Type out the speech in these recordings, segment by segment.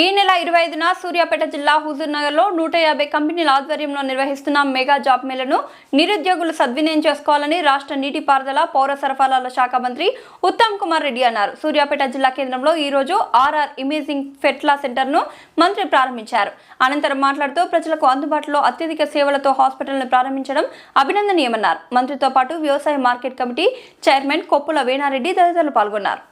ఈ నెల ఇరవై ఐదున సూర్యాపేట జిల్లా హుజూర్ నగర్లో నూట యాభై కంపెనీల ఆధ్వర్యంలో నిర్వహిస్తున్న మెగా జాబ్ మేళను నిరుద్యోగులు సద్వినియోగం చేసుకోవాలని రాష్ట్ర నీటిపారుదల పౌర సరఫరాల శాఖ మంత్రి ఉత్తమ్ కుమార్ రెడ్డి అన్నారు. సూర్యాపేట జిల్లా కేంద్రంలో ఈ రోజు ఆర్ఆర్ ఇమేజింగ్ ఫెట్లా సెంటర్ను మంత్రి ప్రారంభించారు. అనంతరం మాట్లాడుతూ ప్రజలకు అందుబాటులో అత్యధిక సేవలతో హాస్పిటల్ను ప్రారంభించడం అభినందనీయమన్నారు. మంత్రితో పాటు వ్యవసాయ market committee chairman Koppula Venareddy తదితరులు పాల్గొన్నారు.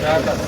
Gracias.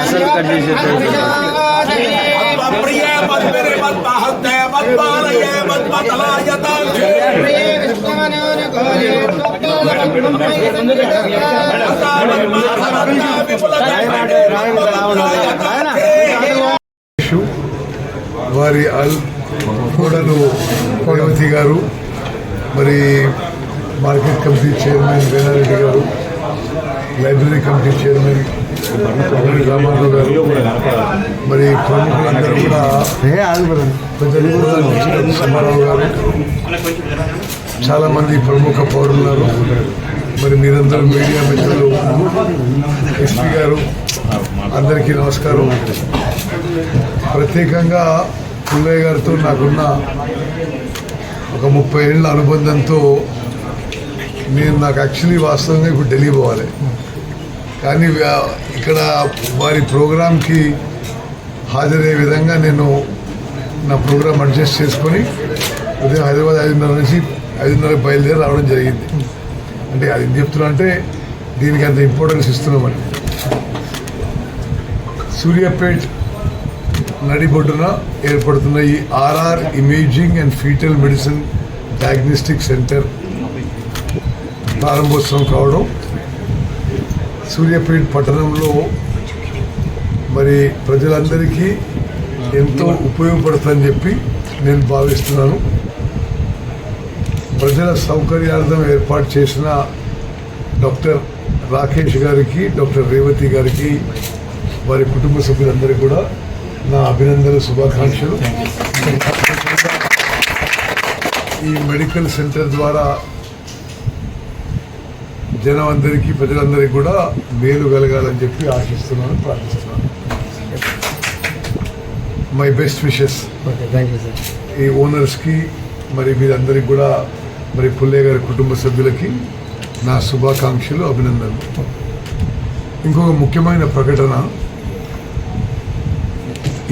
असल कर दीजिए प्रिय मत मेरे मत बाहत मत बालय मत मत लायता వారి అల్ కోడలు రేవతి గారు మరి మార్కెట్ కమిటీ చైర్మన్ వేణారెడ్డి గారు లైబ్రరీ కమిటీ చైర్మన్ రామారావు గారు. మరి ప్రముఖులందరూ కూడా పెద్దలు సమారావు గారు. చాలా మంది ప్రముఖ పౌరులు మరి మీరందరూ మీడియా మిత్రులు. ఎస్పీ గారు అందరికీ నమస్కారం. ప్రత్యేకంగా పుల్లయ్య గారితో నాకున్న ఒక ముప్పై ఏళ్ళ అనుబంధంతో నేను నాకు యాక్చువల్లీ వాస్తవంగా ఇప్పుడు ఢిల్లీ పోవాలి. కానీ ఇక్కడ వారి ప్రోగ్రాంకి హాజరయ్యే విధంగా నేను నా ప్రోగ్రామ్ అడ్జస్ట్ చేసుకొని ఉదయం హైదరాబాద్ ఐదున్నర నుంచి ఐదున్నర బయలుదేరి రావడం జరిగింది. అంటే అది ఏం చెప్తున్నా అంటే దీనికి అంత ఇంపార్టెన్స్ ఇస్తున్నామని సూర్యాపేట్ నడిబొడ్డున ఏర్పడుతున్న ఈ RR imaging and fetal medicine diagnostic centre ప్రారంభోత్సవం కావడం సూర్యపేట పట్టణంలో మరి ప్రజలందరికీ ఎంతో ఉపయోగపడుతుందని చెప్పి నేను భావిస్తున్నాను. ప్రజల సౌకర్యార్థం ఏర్పాటు చేసిన డాక్టర్ రాకేష్ గారికి డాక్టర్ రేవతి గారికి వారి కుటుంబ సభ్యులందరికీ కూడా నా అభినందన శుభాకాంక్షలు. ఈ మెడికల్ సెంటర్ ద్వారా జనం అందరికీ ప్రజలందరికీ కూడా మేలు కలగాలని చెప్పి ఆశిస్తున్నాను ప్రార్థిస్తున్నాను. మై బెస్ట్ విషెస్ ఈ ఓనర్స్కి మరి వీరందరికీ కూడా మరి పుల్లయ్య గారి కుటుంబ సభ్యులకి నా శుభాకాంక్షలు అభినందనలు. ఇంకొక ముఖ్యమైన ప్రకటన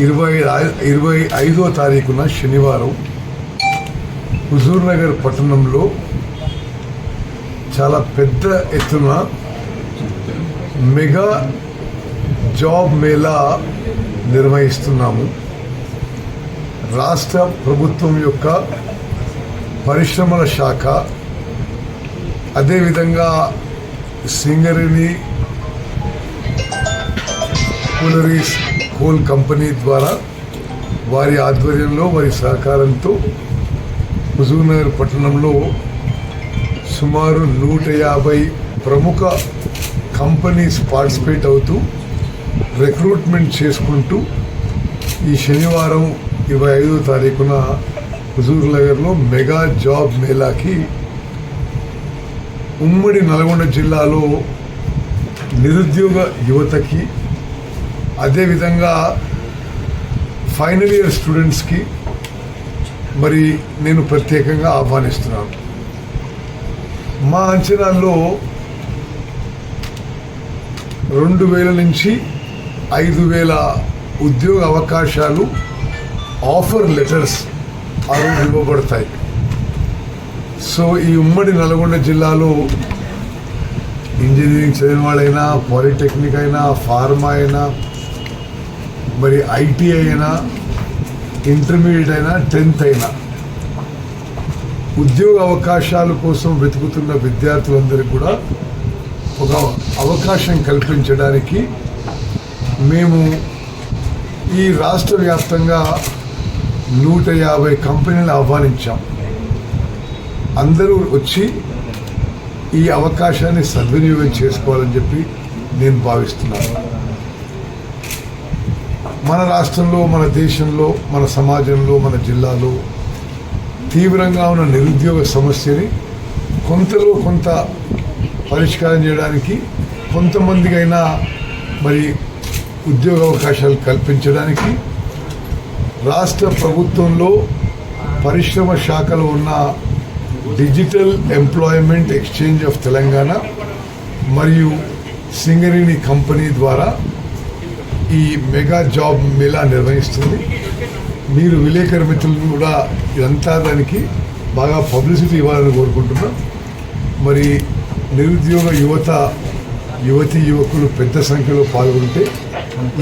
ఇరవై ఇరవై ఐదో తారీఖున శనివారం హుజూర్ నగర్ పట్టణంలో చాలా పెద్ద ఎత్తున మెగా జాబ్ మేళా నిర్వహిస్తున్నాము. రాష్ట్ర ప్రభుత్వం యొక్క పరిశ్రమల శాఖ అదేవిధంగా సింగరేణి కూలరీస్ కోల్ కంపెనీ ద్వారా వారి ఆధ్వర్యంలో వారి సహకారంతో హుజూర్నగర్ పట్టణంలో సుమారు నూట యాభై ప్రముఖ కంపెనీస్ పార్టిసిపేట్ అవుతూ రిక్రూట్మెంట్ చేసుకుంటూ ఈ శనివారం ఇరవై ఐదో తారీఖున హుజూర్ నగర్లో మెగా జాబ్ మేళాకి ఉమ్మడి నల్గొండ జిల్లాలో నిరుద్యోగ యువతకి అదేవిధంగా ఫైనల్ ఇయర్ స్టూడెంట్స్కి మరి నేను ప్రత్యేకంగా ఆహ్వానిస్తున్నాను. మా అంచనాల్లో రెండు వేల నుంచి ఐదు వేల ఉద్యోగ అవకాశాలు ఆఫర్ లెటర్స్ ఆ రోజు ఇవ్వబడతాయి. సో ఈ ఉమ్మడి నల్గొండ జిల్లాలో ఇంజనీరింగ్ చదివిన వాళ్ళైనా పాలిటెక్నిక్ అయినా ఫార్మా అయినా మరి ఐటీ అయినా ఇంటర్మీడియట్ అయినా టెన్త్ అయినా ఉద్యోగ అవకాశాల కోసం వెతుకుతున్న విద్యార్థులందరికీ కూడా ఒక అవకాశం కల్పించడానికి మేము ఈ రాష్ట్ర వ్యాప్తంగా నూట యాభై కంపెనీలు ఆహ్వానించాం. అందరూ వచ్చి ఈ అవకాశాన్ని సద్వినియోగం చేసుకోవాలని చెప్పి నేను భావిస్తున్నాను. మన రాష్ట్రంలో మన దేశంలో మన సమాజంలో మన జిల్లాలో తీవ్రంగా ఉన్న నిరుద్యోగ సమస్యని కొంతలో కొంత పరిష్కారం చేయడానికి కొంతమందికైనా మరి ఉద్యోగ అవకాశాలు కల్పించడానికి రాష్ట్ర ప్రభుత్వంలో పరిశ్రమ శాఖలో ఉన్న digital employment exchange of Telangana మరియు సింగరేణి కంపెనీ ద్వారా ఈ మెగా జాబ్ మేళా నిర్వహిస్తుంది. మీరు విలేకరు మిత్రులను కూడా ఇదంతా దానికి బాగా పబ్లిసిటీ ఇవ్వాలని కోరుకుంటున్నాం. మరి నిరుద్యోగ యువత యువతి యువకులు పెద్ద సంఖ్యలో పాల్గొంటే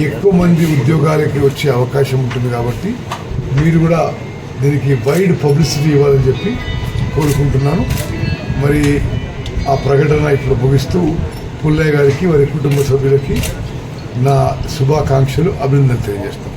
ఎక్కువ మంది ఉద్యోగాలకి వచ్చే అవకాశం ఉంటుంది కాబట్టి మీరు కూడా దీనికి వైడ్ పబ్లిసిటీ ఇవ్వాలని చెప్పి కోరుకుంటున్నాను. మరి ఆ ప్రకటన ఇప్పుడు ముగిస్తూ పుల్లయ్య గారికి వారి కుటుంబ సభ్యులకి నా శుభాకాంక్షలు అభినందన తెలియజేస్తాను